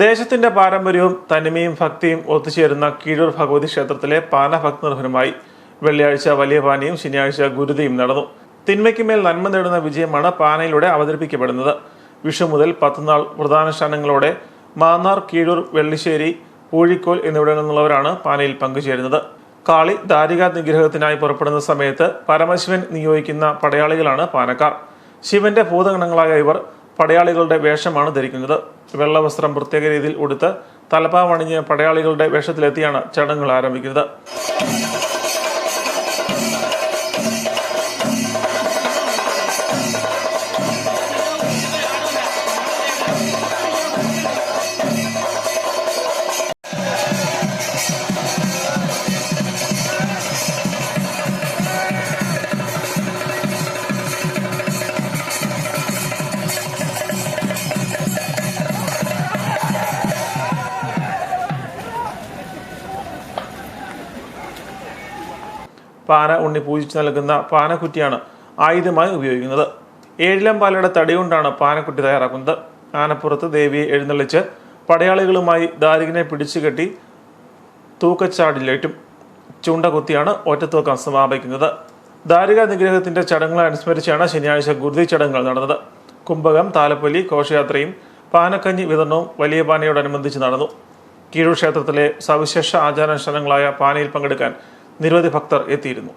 ദേശത്തിന്റെ പാരമ്പര്യവും തനിമയും ഭക്തിയും ഒത്തുചേരുന്ന കീഴൂർ ഭഗവതി ക്ഷേത്രത്തിലെ പാനഭക്ത നിർഭരമായി വെള്ളിയാഴ്ച വലിയ പാനയും ശനിയാഴ്ച ഗുരുതിയും നടന്നു. തിന്മയ്ക്ക് മേൽ നന്മ നേടുന്ന വിജയമാണ് പാനയിലൂടെ അവതരിപ്പിക്കപ്പെടുന്നത്. വിഷു മുതൽ പത്തുനാൾ വ്രതാനുഷ്ഠാനങ്ങളോടെ മാന്നാർ കീഴൂർ വെള്ളിശ്ശേരി പൂഴിക്കോൽ എന്നിവിടങ്ങളിൽ നിന്നുള്ളവരാണ് പാനയിൽ പങ്കുചേരുന്നത്. കാളി ദാരികാ നിഗ്രഹത്തിനായി പുറപ്പെടുന്ന സമയത്ത് പരമശിവൻ നിയോഗിക്കുന്ന പടയാളികളാണ് പാനക്കാർ. ശിവന്റെ ഭൂതഗണങ്ങളായ ഇവർ പടയാളികളുടെ വേഷമാണ് ധരിക്കുന്നത്. വെള്ളവസ്ത്രം പ്രത്യേക രീതിയിൽ ഉടുത്ത് തലപ്പാവണിഞ്ഞ് പടയാളികളുടെ വേഷത്തിലെത്തിയാണ് ചടങ്ങുകൾ ആരംഭിക്കുന്നത്. പാന ഉണ്ണി പൂജിച്ച് നൽകുന്ന പാനക്കുറ്റിയാണ് ആയുധമായി ഉപയോഗിക്കുന്നത്. ഏഴിലം പാലയുടെ തടി കൊണ്ടാണ് പാനക്കുറ്റി തയ്യാറാക്കുന്നത്. ആനപ്പുറത്ത് ദേവിയെ എഴുന്നള്ളിച്ച് പടയാളികളുമായി ദാരികനെ പിടിച്ചു കെട്ടി തൂക്കച്ചാടിലേറ്റും ചൂണ്ട കുത്തിയാണ് ഒറ്റത്തൂക്കം സമാപിക്കുന്നത്. ദാരിക നിഗ്രഹത്തിന്റെ ചടങ്ങുകളെ അനുസ്മരിച്ചാണ് ശനിയാഴ്ച ഗുരുതി ചടങ്ങുകൾ നടന്നത്. കുംഭകം താലപ്പൊലി ഘോഷയാത്രയും പാനക്കഞ്ഞി വിതരണവും വലിയ പാനയോടനുബന്ധിച്ച് നടന്നു. കീഴൂർ ക്ഷേത്രത്തിലെ സവിശേഷ ആചാരാനുഷ്ഠാനങ്ങളായ പാനയിൽ പങ്കെടുക്കാൻ നിരവധി ഭക്തർ എത്തിയിരുന്നു